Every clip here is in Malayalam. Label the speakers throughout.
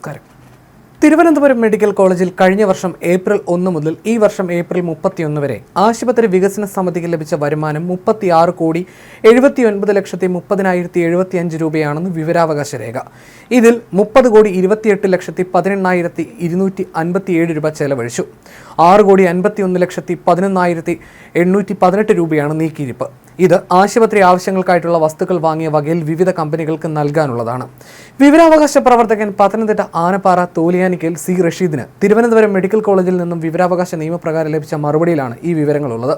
Speaker 1: നമസ്കാരം. തിരുവനന്തപുരം മെഡിക്കൽ കോളേജിൽ കഴിഞ്ഞ വർഷം ഏപ്രിൽ ഒന്ന് മുതൽ ഈ വർഷം ഏപ്രിൽ മുപ്പത്തിയൊന്ന് വരെ ആശുപത്രി വികസന സമിതിക്ക് ലഭിച്ച വരുമാനം മുപ്പത്തിയാറ് കോടി എഴുപത്തി ഒൻപത് ലക്ഷത്തി മുപ്പതിനായിരത്തി എഴുപത്തി അഞ്ച് രൂപയാണെന്ന് വിവരാവകാശ രേഖ. ഇതിൽ മുപ്പത് കോടി ഇരുപത്തിയെട്ട് ലക്ഷത്തി പതിനെണ്ണായിരത്തി ഇരുന്നൂറ്റി അൻപത്തിയേഴ് രൂപ ചെലവഴിച്ചു. ആറ് കോടി അൻപത്തി ഒന്ന് ലക്ഷത്തി പതിനൊന്നായിരത്തി എണ്ണൂറ്റി പതിനെട്ട് രൂപയാണ് നീക്കിയിരിപ്പ്. ഇത് ആശുപത്രി ആവശ്യങ്ങൾക്കായിട്ടുള്ള വസ്തുക്കൾ വാങ്ങിയ വകയിൽ വിവിധ കമ്പനികൾക്ക് നൽകാനുള്ളതാണ്. വിവരാവകാശ പ്രവർത്തകൻ പത്തനംതിട്ട ആനപ്പാറ തോലിയാനിക്കൽ സി റഷീദിന് തിരുവനന്തപുരം മെഡിക്കൽ കോളേജിൽ നിന്നും വിവരാവകാശ നിയമപ്രകാരം ലഭിച്ച മറുപടിയിലാണ് ഈ വിവരങ്ങളുള്ളത്.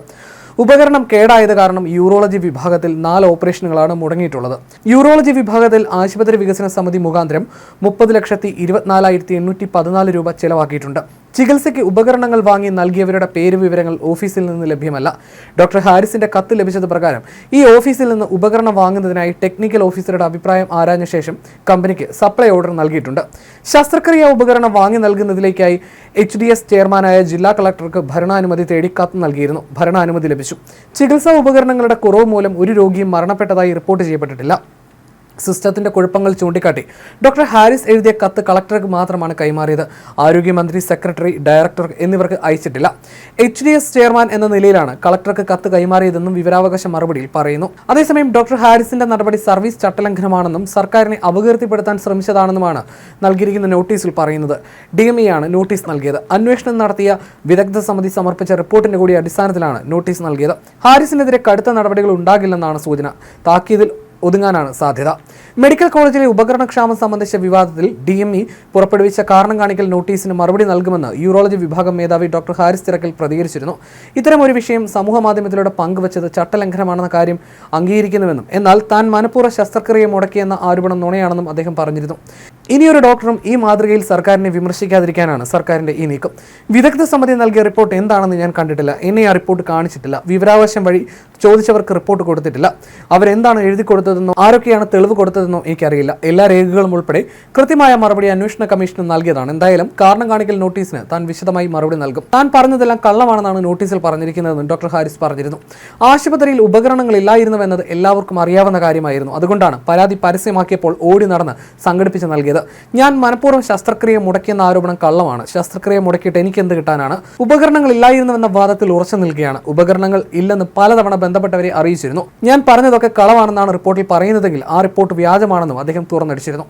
Speaker 1: ഉപകരണം കേടായത് കാരണം യൂറോളജി വിഭാഗത്തിൽ നാല് ഓപ്പറേഷനുകളാണ് മുടങ്ങിയിട്ടുള്ളത്. യൂറോളജി വിഭാഗത്തിൽ ആശുപത്രി വികസന സമിതി മുഖാന്തരം മുപ്പത് ലക്ഷത്തി ഇരുപത്തിനാലായിരത്തി എണ്ണൂറ്റി പതിനാല് രൂപ ചെലവാക്കിയിട്ടുണ്ട്. ചികിത്സയ്ക്ക് ഉപകരണങ്ങൾ വാങ്ങി നൽകിയവരുടെ പേര് വിവരങ്ങൾ ഓഫീസിൽ നിന്ന് ലഭ്യമല്ല. ഡോക്ടർ ഹാരിസിന്റെ കത്ത് ലഭിച്ചത് പ്രകാരം ഈ ഓഫീസിൽ നിന്ന് ഉപകരണം വാങ്ങുന്നതിനായി ടെക്നിക്കൽ ഓഫീസറുടെ അഭിപ്രായം ആരാഞ്ഞ ശേഷം കമ്പനിക്ക് സപ്ലൈ ഓർഡർ നൽകിയിട്ടുണ്ട്. ശസ്ത്രക്രിയ ഉപകരണം വാങ്ങി നൽകുന്നതിലേക്കായി എച്ച് ഡി എസ് ചെയർമാനായ ജില്ലാ കളക്ടർക്ക് ഭരണാനുമതി തേടി കത്ത് നൽകിയിരുന്നു. ഭരണാനുമതി ലഭിച്ചു. ചികിത്സാ ഉപകരണങ്ങളുടെ കുറവ് മൂലം ഒരു രോഗിയും മരണപ്പെട്ടതായി റിപ്പോർട്ട് ചെയ്യപ്പെട്ടിട്ടില്ല. സിസ്റ്റത്തിന്റെ കുഴപ്പങ്ങൾ ചൂണ്ടിക്കാട്ടി. ഡോക്ടർ ഹാരിസ് എഴുതിയ കത്ത് കളക്ടർക്ക് മാത്രമാണ് കൈമാറിയത്. ആരോഗ്യമന്ത്രി സെക്രട്ടറി ഡയറക്ടർ എന്നിവർക്ക് അയച്ചിട്ടില്ല. എച്ച് ഡി എസ് ചെയർമാൻ എന്ന നിലയിലാണ് കളക്ടർക്ക് കത്ത് കൈമാറിയതെന്നും വിവരാവകാശ മറുപടിയിൽ പറയുന്നു. അതേസമയം ഡോക്ടർ ഹാരിസിന്റെ നടപടി സർവീസ് ചട്ടലംഘനമാണെന്നും സർക്കാരിനെ അപകീർത്തിപ്പെടുത്താൻ ശ്രമിച്ചതാണെന്നുമാണ് നൽകിയിരിക്കുന്ന നോട്ടീസിൽ പറയുന്നത്. ഡി എം ആണ് നോട്ടീസ് നൽകിയത്. അന്വേഷണം നടത്തിയ വിദഗ്ധ സമിതി സമർപ്പിച്ച റിപ്പോർട്ടിന്റെ കൂടി അടിസ്ഥാനത്തിലാണ് നോട്ടീസ് നൽകിയത്. ഹാരിസിനെതിരെ കടുത്ത നടപടികൾ ഉണ്ടാകില്ലെന്നാണ് സൂചന. താക്കീതിൽ ഒതുങ്ങാനാണ് സാധ്യത. മെഡിക്കൽ കോളേജിലെ ഉപകരണക്ഷാമം സംബന്ധിച്ച വിവാദത്തിൽ ഡി എം ഇ പുറപ്പെടുവിച്ച കാരണം കാണിക്കൽ നോട്ടീസിന് മറുപടി നൽകുമെന്ന് യൂറോളജി വിഭാഗം മേധാവി ഡോക്ടർ ഹാരിസ് തിരക്കിൽ പ്രതികരിച്ചിരുന്നു. ഇത്തരം ഒരു വിഷയം സമൂഹ മാധ്യമത്തിലൂടെ പങ്കുവച്ചത് ചട്ടലംഘനമാണെന്ന കാര്യം അംഗീകരിക്കുന്നുവെന്നും എന്നാൽ താൻ മനഃപൂർവ ശസ്ത്രക്രിയ മുടക്കിയെന്ന ആരോപണം നുണയാണെന്നും അദ്ദേഹം പറഞ്ഞിരുന്നു. ഇനിയൊരു ഡോക്ടറും ഈ മാതൃകയിൽ സർക്കാരിനെ വിമർശിക്കാതിരിക്കാനാണ് സർക്കാരിന്റെ ഈ നീക്കം. വിദഗ്ധ സമിതി നൽകിയ റിപ്പോർട്ട് എന്താണെന്ന് ഞാൻ കണ്ടിട്ടില്ല. എന്നെ ആ റിപ്പോർട്ട് കാണിച്ചിട്ടില്ല. വിവരാവകാശം വഴി ചോദിച്ചവർക്ക് റിപ്പോർട്ട് കൊടുത്തിട്ടില്ല. അവരെന്താണ് എഴുതി കൊടുത്തതെന്നോ ആരൊക്കെയാണ് തെളിവ് കൊടുത്തതെന്നോ എനിക്കറിയില്ല. എല്ലാ രേഖകളും ഉൾപ്പെടെ കൃത്യമായ മറുപടി അന്വേഷണ കമ്മീഷന് നൽകിയതാണ്. എന്തായാലും കാരണം കാണിക്കൽ നോട്ടീസിന് താൻ വിശദമായി മറുപടി നൽകും. താൻ പറഞ്ഞതെല്ലാം കള്ളമാണെന്നാണ് നോട്ടീസിൽ പറഞ്ഞിരിക്കുന്നതെന്ന് ഡോക്ടർ ഹാരിസ് പറഞ്ഞിരുന്നു. ആശുപത്രിയിൽ ഉപകരണങ്ങൾ ഇല്ലായിരുന്നുവെന്നത് എല്ലാവർക്കും അറിയാവുന്ന കാര്യമായിരുന്നു. അതുകൊണ്ടാണ് പരാതി പരസ്യമാക്കിയപ്പോൾ ഓടി നടന്ന് സംഘടിപ്പിച്ച് നൽകിയത്. ഞാൻ മനഃപൂർവം ശസ്ത്രക്രിയ മുടക്കിയെന്ന ആരോപണം കള്ളമാണ്. ശസ്ത്രക്രിയ മുടക്കിയിട്ട് എനിക്ക് എന്ത് കിട്ടാനാണ്? ഉപകരണങ്ങൾ ഇല്ലായിരുന്നുവെന്ന വാദത്തിൽ ഉറച്ചു നിൽക്കുകയാണ്. ഉപകരണങ്ങൾ ഇല്ലെന്ന് പലതവണ ബന്ധപ്പെട്ടവരെ അറിയിച്ചിരുന്നു. ഞാൻ പറഞ്ഞതൊക്കെ കളവാണെന്നാണ് റിപ്പോർട്ടിൽ പറയുന്നതെങ്കിൽ ആ റിപ്പോർട്ട് വ്യാജമാണെന്നും അദ്ദേഹം തുറന്നടിച്ചിരുന്നു.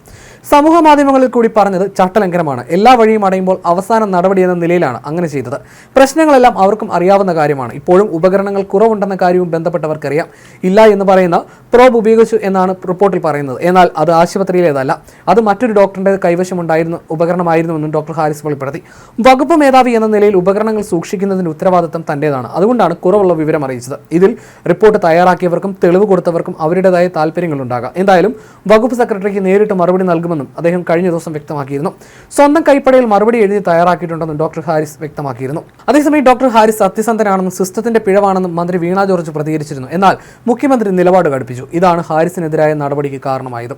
Speaker 1: സമൂഹ മാധ്യമങ്ങളിൽ കൂടി പറഞ്ഞത് ചട്ടലംഘനമാണ്. എല്ലാ വഴിയും അടയുമ്പോൾ അവസാന നടപടി എന്ന നിലയിലാണ് അങ്ങനെ ചെയ്തത്. പ്രശ്നങ്ങളെല്ലാം അവർക്കും അറിയാവുന്ന കാര്യമാണ്. ഇപ്പോഴും ഉപകരണങ്ങൾ കുറവുണ്ടെന്ന കാര്യവും ബന്ധപ്പെട്ടവർക്കറിയാം. ഇല്ല എന്ന് പറയുന്ന പ്രോബ് ഉപയോഗിച്ചു എന്നാണ് റിപ്പോർട്ടിൽ പറയുന്നത്. എന്നാൽ അത് ആശുപത്രിയിലേതല്ല. അത് മറ്റൊരു ഡോക്ടറുടെ കൈവശമുണ്ടായിരുന്ന ഉപകരണമായിരുന്നുവെന്നും ഡോക്ടർ ഹാരിസ് വെളിപ്പെടുത്തി. വകുപ്പ് മേധാവി എന്ന നിലയിൽ ഉപകരണങ്ങൾ സൂക്ഷിക്കുന്നതിന് ഉത്തരവാദിത്തം തന്റേതാണ് അതുകൊണ്ടാണ് കുറവുള്ള വിവരം അറിയിച്ചത്. ഇതിൽ റിപ്പോർട്ട് തയ്യാറാക്കിയവർക്കും തെളിവ് കൊടുത്തവർക്കും അവരുടേതായ താല്പര്യങ്ങളുണ്ടാകാം എന്തായാലും വകുപ്പ് സെക്രട്ടറിക്ക് നേരിട്ട് മറുപടി നൽകുമെന്നും അദ്ദേഹം കഴിഞ്ഞ ദിവസം വ്യക്തമാക്കിയിരുന്നു. സ്വന്തം കൈപ്പടയിൽ മറുപടി എഴുതി തയ്യാറാക്കിയിട്ടുണ്ടെന്നും ഡോക്ടർ ഹാരിസ് വ്യക്തമാക്കിയിരുന്നു. അതേസമയം ഡോക്ടർ ഹാരിസ് സത്യസന്ധനാണെന്നും സിസ്റ്റത്തിന്റെ പിഴവാണെന്നും മന്ത്രി വീണ ജോർജ് പ്രതികരിച്ചിരുന്നു. എന്നാൽ മുഖ്യമന്ത്രി നിലപാട് ഇതാണ് ഹാരിസിനെതിരായ നടപടിക്ക് കാരണമായത്.